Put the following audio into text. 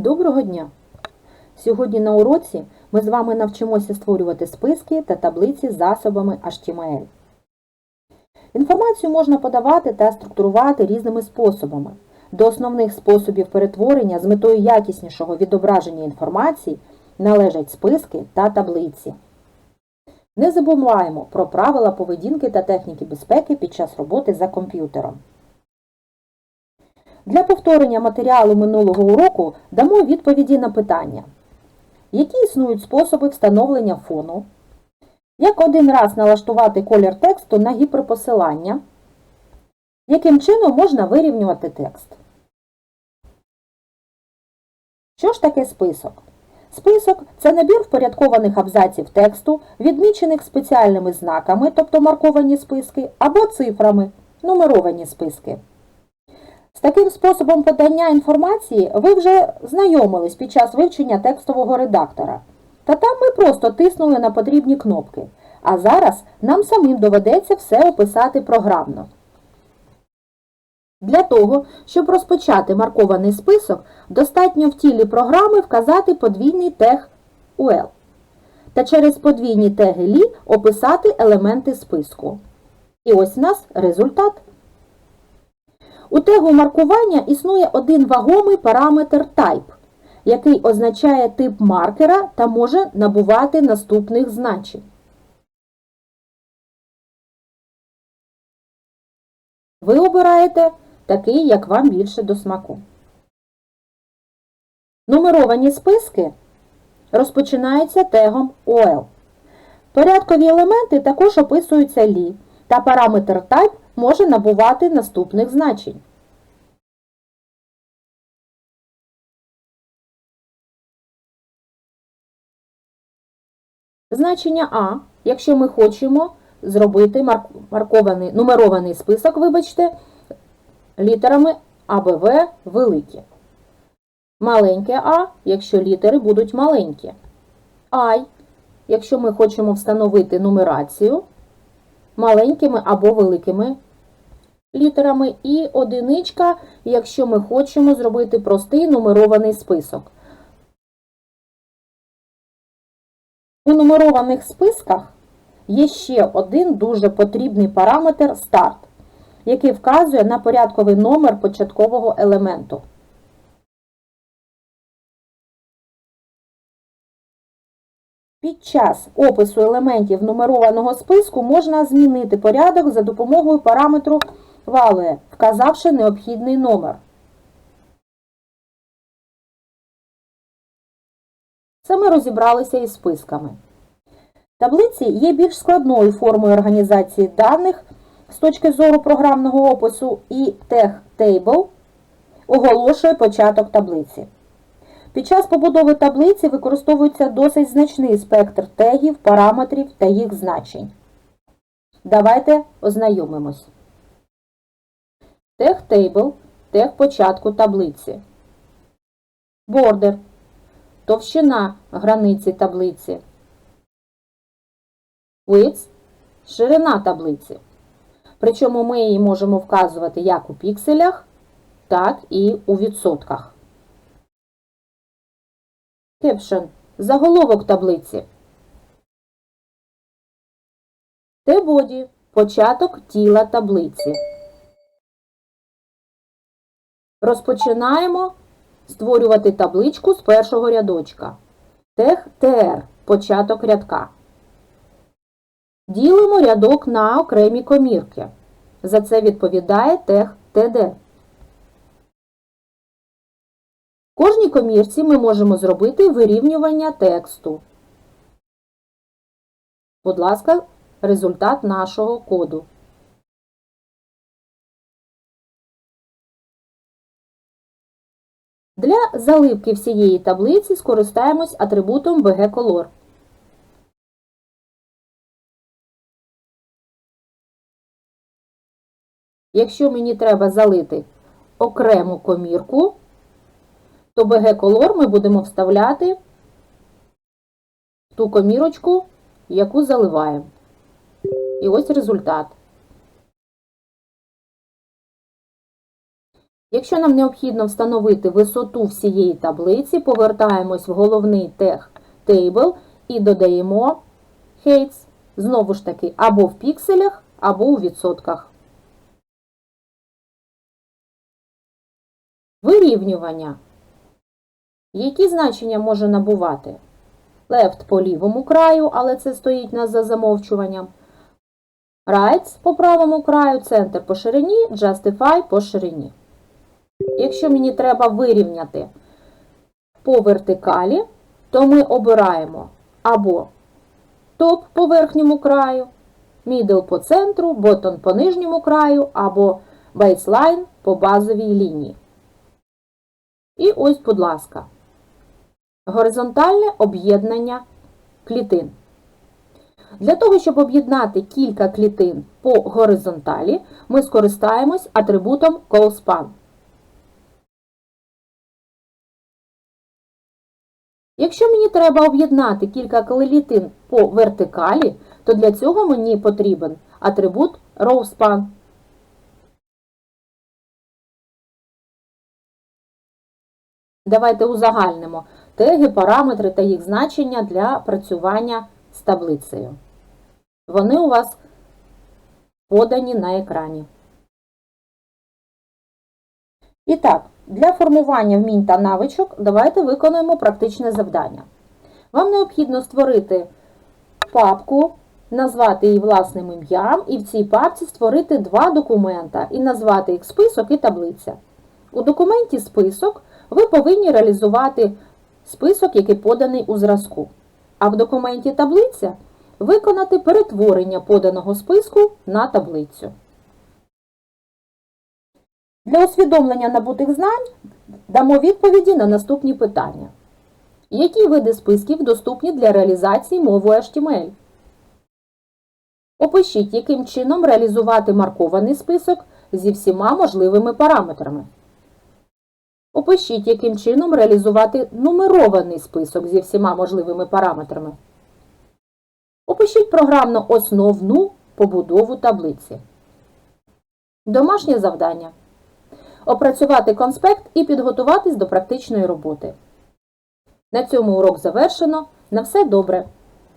Доброго дня! Сьогодні на уроці ми з вами навчимося створювати списки та таблиці з засобами HTML. Інформацію можна подавати та структурувати різними способами. До основних способів перетворення з метою якіснішого відображення інформації належать списки та таблиці. Не забуваємо про правила поведінки та техніки безпеки під час роботи за комп'ютером. Для повторення матеріалу минулого уроку дамо відповіді на питання. Які існують способи встановлення фону? Як один раз налаштувати колір тексту на гіперпосилання? Яким чином можна вирівнювати текст? Що ж таке список? Список це набір впорядкованих абзаців тексту, відмічених спеціальними знаками, тобто марковані списки, або цифрами, нумеровані списки. З таким способом подання інформації ви вже знайомились під час вивчення текстового редактора. Та там ми просто тиснули на потрібні кнопки. А зараз нам самим доведеться все описати програмно. Для того, щоб розпочати маркований список, достатньо в тілі програми вказати подвійний тег UL та через подвійні теги лі описати елементи списку. І ось у нас результат. У тегу маркування існує один вагомий параметр type, який означає тип маркера та може набувати наступних значень. Ви обираєте такий, як вам більше до смаку. Нумеровані списки розпочинаються тегом OL. Порядкові елементи також описуються лі, та параметр type може набувати наступних значень. Значення А, якщо ми хочемо зробити маркований, нумерований список, вибачте, літерами А, Б, В великі. Маленьке А, якщо літери будуть маленькі. I, якщо ми хочемо встановити нумерацію маленькими або великими літерами. І одиничка, якщо ми хочемо зробити простий нумерований список. У нумерованих списках є ще один дуже потрібний параметр старт, який вказує на порядковий номер початкового елементу. Під час опису елементів нумерованого списку можна змінити порядок за допомогою параметру value, вказавши необхідний номер. Це ми розібралися із списками. Таблиці є більш складною формою організації даних з точки зору програмного опису і TextTable оголошує початок таблиці. Під час побудови таблиці використовується досить значний спектр тегів, параметрів та їх значень. Давайте ознайомимось. Тег Table – тег початку таблиці. Бордер – товщина границі таблиці. Width – ширина таблиці. Причому ми її можемо вказувати як у пікселях, так і у відсотках. Caption – заголовок таблиці. T-body – початок тіла таблиці. Розпочинаємо створювати табличку з першого рядочка. Тег TR – початок рядка. Ділимо рядок на окремі комірки. За це відповідає тег TD. В кожній комірці ми можемо зробити вирівнювання тексту. Будь ласка, результат нашого коду. Для заливки всієї таблиці скористаємось атрибутом BGColor. Якщо мені треба залити окрему комірку, то BG-колор ми будемо вставляти в ту комірочку, яку заливаємо. І ось результат. Якщо нам необхідно встановити висоту всієї таблиці, повертаємось в головний тег Table і додаємо heights, знову ж таки, або в пікселях, або у відсотках. Вирівнювання. Які значення може набувати? Left по лівому краю, але це стоїть нас за замовчуванням. Right по правому краю, центр по ширині, Justify по ширині. Якщо мені треба вирівняти по вертикалі, то ми обираємо або топ по верхньому краю, middle по центру, bottom по нижньому краю, або baseline по базовій лінії. І ось, будь ласка, горизонтальне об'єднання клітин. Для того, щоб об'єднати кілька клітин по горизонталі, ми скористаємось атрибутом callSpan. Якщо мені треба об'єднати кілька клітин по вертикалі, то для цього мені потрібен атрибут rowSpan. Давайте узагальнимо теги, параметри та їх значення для працювання з таблицею. Вони у вас подані на екрані. І так, для формування вмінь та навичок давайте виконуємо практичне завдання. Вам необхідно створити папку, назвати її власним ім'ям, і в цій папці створити два документа і назвати їх список і таблиця. У документі список ви повинні реалізувати список, який поданий у зразку. А в документі таблиця виконати перетворення поданого списку на таблицю. Для усвідомлення набутих знань дамо відповіді на наступні питання. Які види списків доступні для реалізації мовою HTML? Опишіть, яким чином реалізувати маркований список зі всіма можливими параметрами. Опишіть, яким чином реалізувати нумерований список зі всіма можливими параметрами. Опишіть програмно основну побудову таблиці. Домашнє завдання. Опрацювати конспект і підготуватись до практичної роботи. На цьому урок завершено. На все добре!